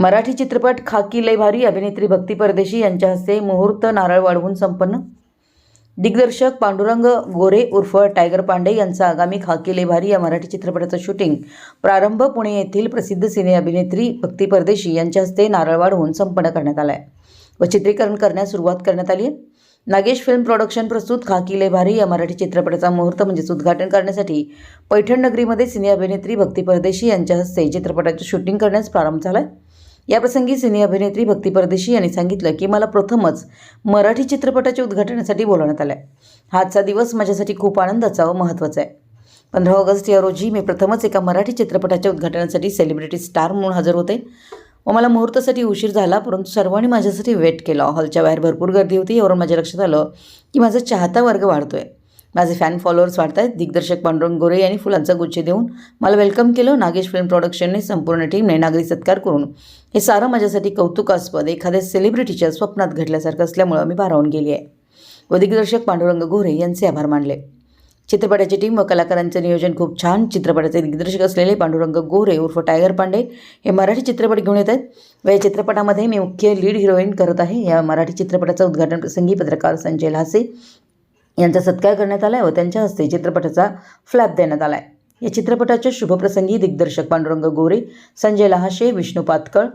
मराठी चित्रपट खाकी लय भारी अभिनेत्री भक्ती परदेशी यांच्या हस्ते मुहूर्त नारळ वाढवून संपन्न. दिग्दर्शक पांडुरंग गोरे उर्फ टायगर पांडे यांचा आगामी खाकी लय भारी या मराठी चित्रपटाचं शूटिंग प्रारंभ पुणे येथील प्रसिद्ध सिने अभिनेत्री भक्ती परदेशी यांच्या हस्ते नारळ वाढवून संपन्न करण्यात आला आहे व चित्रीकरण करण्यास सुरुवात करण्यात आली आहे. नागेश फिल्म प्रोडक्शन प्रस्तुत खाकी लय भारी या मराठी चित्रपटाचा मुहूर्त म्हणजेच उद्घाटन करण्यासाठी पैठण नगरीमध्ये सिने अभिनेत्री भक्ती परदेशी यांच्या हस्ते चित्रपटाचं शूटिंग करण्यास प्रारंभ झाला आहे याप्रसंगी सिने अभिनेत्री भक्ती परदेशी यांनी सांगितलं की मला प्रथमच मराठी चित्रपटाच्या उद्घाटनासाठी बोलवण्यात आलं आहे आजचा दिवस माझ्यासाठी खूप आनंदाचा व महत्त्वाचा आहे. पंधरा ऑगस्ट या रोजी मी प्रथमच एका मराठी चित्रपटाच्या उद्घाटनासाठी सेलिब्रिटी स्टार म्हणून हजर होते व मला मुहूर्तासाठी उशीर झाला परंतु सर्वांनी माझ्यासाठी वेट केला. हॉलच्या बाहेर भरपूर गर्दी होती यावरून माझ्या लक्षात आलं की माझा चाहता वर्ग वाढतो आहे माझे फॅन फॉलोअर्स वाढत आहेत दिग्दर्शक पांडुरंग गोरे यांनी फुलांचा गुच्छ देऊन मला वेलकम केलं. नागेश फिल्म प्रोडक्शनने संपूर्ण टीमने नागरी सत्कार करून. हे सारं माझ्यासाठी कौतुकास्पद एखाद्या सेलिब्रिटीच्या स्वप्नात घडल्यासारखं असल्यामुळं मी भारावून गेली आहे व दिग्दर्शक पांडुरंग गोरे यांचे आभार मानले. चित्रपटाची टीम व कलाकारांचं नियोजन खूप छान. चित्रपटाचे दिग्दर्शक असलेले पांडुरंग गोरे उर्फ टायगर पांडे हे मराठी चित्रपट घेऊन येत आहेत व या चित्रपटामध्ये मी मुख्य लीड हिरोईन करत आहे. या मराठी चित्रपटाचं उद्घाटन प्रसंगी पत्रकार संजय लासे यांचा सत्कार करण्यात आला आहे व त्यांच्या हस्ते चित्रपटाचा फ्लॅप देण्यात आला आहे या चित्रपटाच्या शुभप्रसंगी दिग्दर्शक पांडुरंग गोरे संजय लहाशे विष्णू पातकळ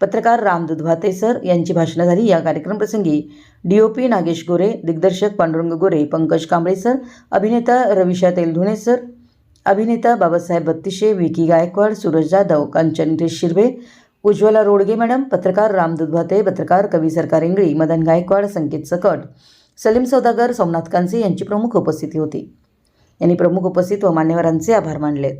पत्रकार राम दुधवाते सर यांची भाषणं झाली. या कार्यक्रमप्रसंगी D O P Nagesh Gore दिग्दर्शक पांडुरंग गोरे पंकज कांबळे सर अभिनेता रविशा तेलधुणे सर अभिनेता बाबासाहेब बत्तीशे विकी गायकवाड सूरज जाधव कांचन शिरवे उज्ज्वला रोडगे मॅडम पत्रकार राम दुधवाते पत्रकार कवी सरकार इंगळी मदन गायकवाड संकेत सकट सलीम सौदागर सोमनाथ कांसे यांची प्रमुख उपस्थिती होती. यांनी प्रमुख उपस्थित व मान्यवरांचे आभार मानलेत.